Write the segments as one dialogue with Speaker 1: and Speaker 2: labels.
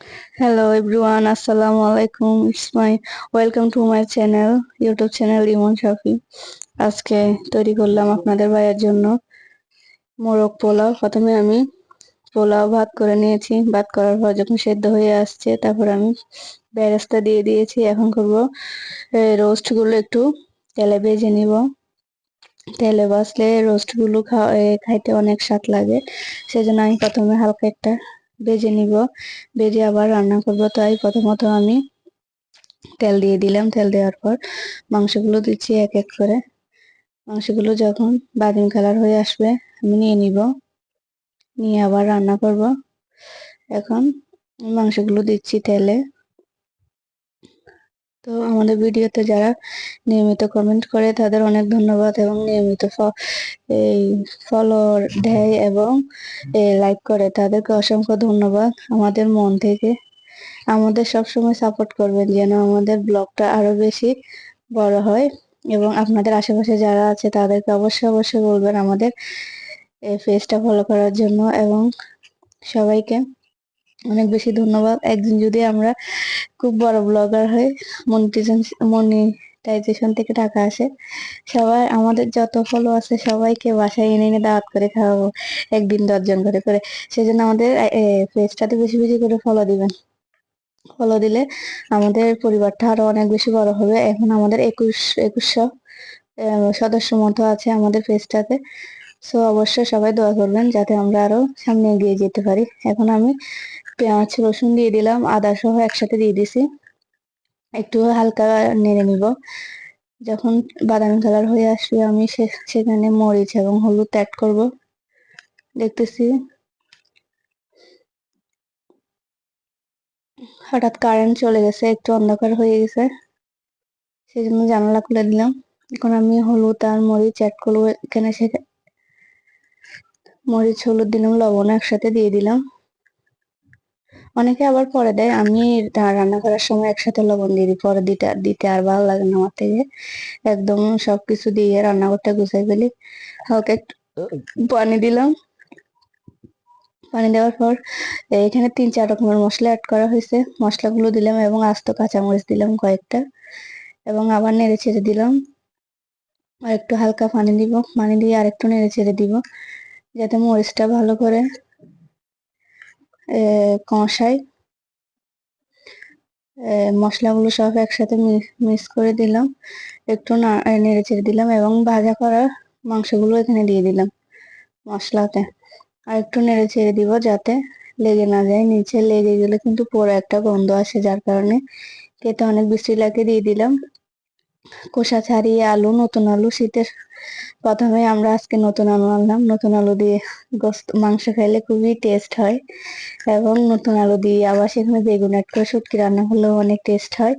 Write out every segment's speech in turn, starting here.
Speaker 1: Hello everyone, Assalamu alaikum. It's my welcome to my channel, YouTube channel ইমন শাফি আজকে তৈরি করলাম আপনাদের ভাইয়ের জন্য মোরগ পোলাও। প্রথমে আমি পোলাও ভাত করে নিয়েছি। ভাত করার পর যখন সেদ্ধ হয়ে আসছে তারপর আমি বেরেস্তা দিয়ে দিয়েছি। এখন করব রোস্টগুলো একটু তেলে ভেজে নিব। তেলে বাসলে রোস্টগুলো খাইতে অনেক স্বাদ লাগে। সেজন্য আমি প্রথমে হালকা একটা ভেজে নিব। বেজে আবার রান্না করব। তাই প্রথমত আমি তেল দিয়ে দিলাম। তেল দেওয়ার পর মাংসগুলো দিচ্ছি এক এক করে। মাংসগুলো যখন বাদামি কালার হয়ে আসবে, আমি নিয়ে নিব। নিয়ে আবার রান্না করব। এখন মাংসগুলো দিচ্ছি তেলে। তো আমাদের ভিডিওতে যারা নিয়মিত কমেন্ট করে, তাদের অনেক ধন্যবাদ এবং নিয়মিত এই ফলো দেয় এবং লাইক করে। তাদেরকে অসংখ্য ধন্যবাদ আমাদের মন থেকে। আমাদের সবসময় সাপোর্ট করবেন যেন আমাদের ব্লগটা আরও বেশি বড় হয় এবং আপনাদের আশেপাশে যারা আছে, তাদেরকে অবশ্যই অবশ্যই বলবেন আমাদের এই পেজটা ফলো করার জন্য এবং সবাইকে অনেক বেশি ধন্যবাদ। একদিন যদি আমরা খুব বড় ব্লগার হয়ে মনিটাইজেশন থেকে টাকা আসে, সবাই আমাদের যত ফলো আছে সবাইকে বাসায় এনে এনে দাওয়াত করে খাওয়াবো, একদিন দশজন করে করে। সেজন্য আমাদের পেজটাতে বেশি বেশি করে ফলো দিবেন। ফলো দিলে আমাদের পরিবারটা আরও অনেক বেশি বড় হবে। এখন আমাদের একুশ, একুশশো সদস্য মতো আছে আমাদের পেজটাতে সো অবশ্যই সবাই দোয়া করবেন যাতে আমরা আরও সামনে এগিয়ে যেতে পারি। এখন আমি পেঁয়াজ, রসুন দিয়ে দিলাম, আদা সহ একসাথে দিয়ে দিছি। একটু হালকা নেড়ে নিব। যখন বাদামি কালার হয়ে আসবে, আমি সেখানে মরিচ এবং হলুদ অ্যাড করব। দেখতেছি। হঠাৎ কারেন্ট চলে গেছে, একটু অন্ধকার হয়ে গেছে। সেই জন্য জানালা খুলে দিলাম। এখন আমি হলুদ আর মরিচ অ্যাড করব। এখানে সেখানে মরিচ, হলুদ, দিলাম, লবণ একসাথে দিয়ে দিলাম। অনেকে আবার পরে দেয়, আমি রান্না করার সময় একসাথে লবণ দিয়ে দিই, পরে দিতে দিতে আর ভালো লাগে না আমার থেকে। একদম সবকিছু দিয়ে রান্না করতে গুছাই ফেলি। হালকা একটু পানি দিলাম। পানি দেওয়ার পর, এখানে তিন, চার রকমের মশলা অ্যাড করা হয়েছে। মশলাগুলো দিলাম এবং আস্ত কাঁচামরিচ দিলাম কয়েকটা এবং আবার নেড়ে ছেড়ে দিলাম। আর একটু হালকা পানি দিব, পানি দিয়ে আর একটু নেড়ে ছেড়ে দিব, যাতে মরিচটা ভালো করে কষাই। মশলাগুলো সব একসাথে মিক্স করে দিলাম। একটু নেড়ে চেড়ে দিলাম এবং ভাজা করা মাংসগুলো এখানে দিয়ে দিলাম মশলাতে। আর একটু নেড়ে ছেড়ে দিব যাতে লেগে না যায়। নিচে লেগে গেলে কিন্তু পুরো একটা গন্ধ আসে, যার কারণে খেতে অনেক বৃষ্টি লাগে। দিয়ে দিলাম কোষা ছাড়িয়ে আলু, নতুন আলু, শীতের প্রথমে আমরা আজকে নতুন আলু আনলাম। নতুন আলু দিয়ে গোস্ত, মাংস খাইলে খুবই টেস্ট হয় এবং নতুন আলু দিয়ে আবার সেখানে বেগুন অ্যাড করে শুটকি রান্না করলেও অনেক টেস্ট হয়।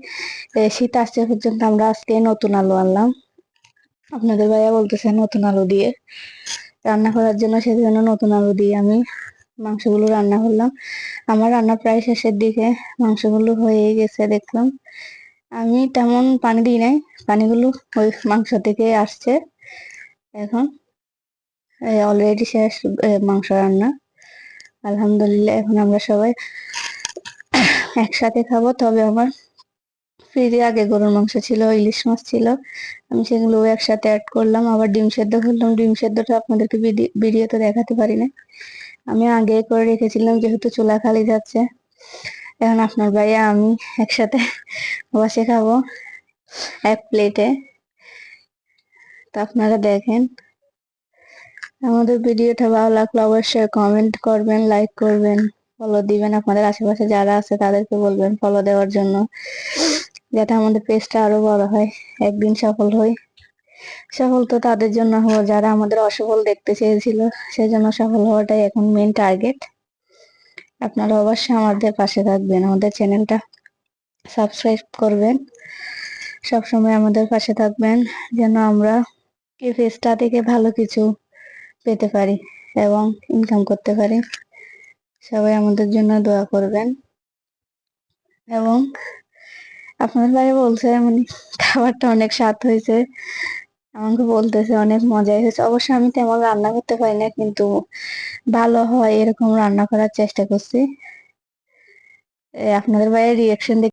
Speaker 1: শীত আসছে পর্যন্ত আমরা আজকে নতুন আলু আনলাম। আপনাদের ভাইয়া বলতেছে নতুন আলু দিয়ে। রান্না করার জন্য সেজন্য নতুন আলু দিয়ে আমি মাংসগুলো রান্না করলাম। আমার রান্না প্রায় শেষের দিকে মাংসগুলো হয়ে গেছে দেখলাম। আমি তেমন পানি দিই নাই। পানিগুলো ওই মাংস থেকে আসছে। এখন অলরেডি শেষ মাংস রান্না। আলহামদুলিল্লাহ, এখন আমরা সবাই একসাথে খাব। তবে আমার ফ্রিজে আগে গরুর মাংস ছিল, ইলিশ মাছ ছিল। আমি সেগুলো একসাথে অ্যাড করলাম। আবার ডিম সেদ্ধ করলাম। ডিম সেদ্ধটা আপনাদেরকে ভিডিওতে দেখাতে পারি না আমি আগে করে রেখেছিলাম, যেহেতু চুলা খালি যাচ্ছে। এখন আপনার ভাইয়া, আমি একসাথে বসে খাব এক প্লেটে। তো আপনারা দেখেন, আমাদের ভিডিওটা ভালো লাগলে অবশ্যই কমেন্ট করবেন লাইক করবেন ফলো দিবেন। আপনাদের আশেপাশে যারা আছে, তাদেরকে বলবেন ফলো দেওয়ার জন্য, যাতে আমাদের পেজটা আরও বড় হয়, একদিন সফল হই। সফল তো তাদের জন্য হব, যারা আমাদের অসফল দেখতে চেয়েছিল, সেজন্য সফল হওয়াটাই এখন মেন টার্গেট আপনারা অবশ্যই আমাদের পাশে থাকবেন, আমাদের চ্যানেলটা সাবস্ক্রাইব করবেন। সবসময় আমাদের পাশে থাকবেন, যেন আমরা এই পেজটা থেকে ভালো কিছু পেতে পারি এবং ইনকাম করতে পারি। সবাই আমাদের জন্য দোয়া করবেন এবং আপনাদের ভাই বলছে মানে খাবারটা অনেক স্বাদ হয়েছে আমাকে বলতেছে অনেক মজাই হয়েছে। অবশ্য আমি তেমন রান্না করতে পারি না, কিন্তু ভালো হয় এরকম রান্না করার চেষ্টা করছি। আপনাদের বাইরে রিয়াকশন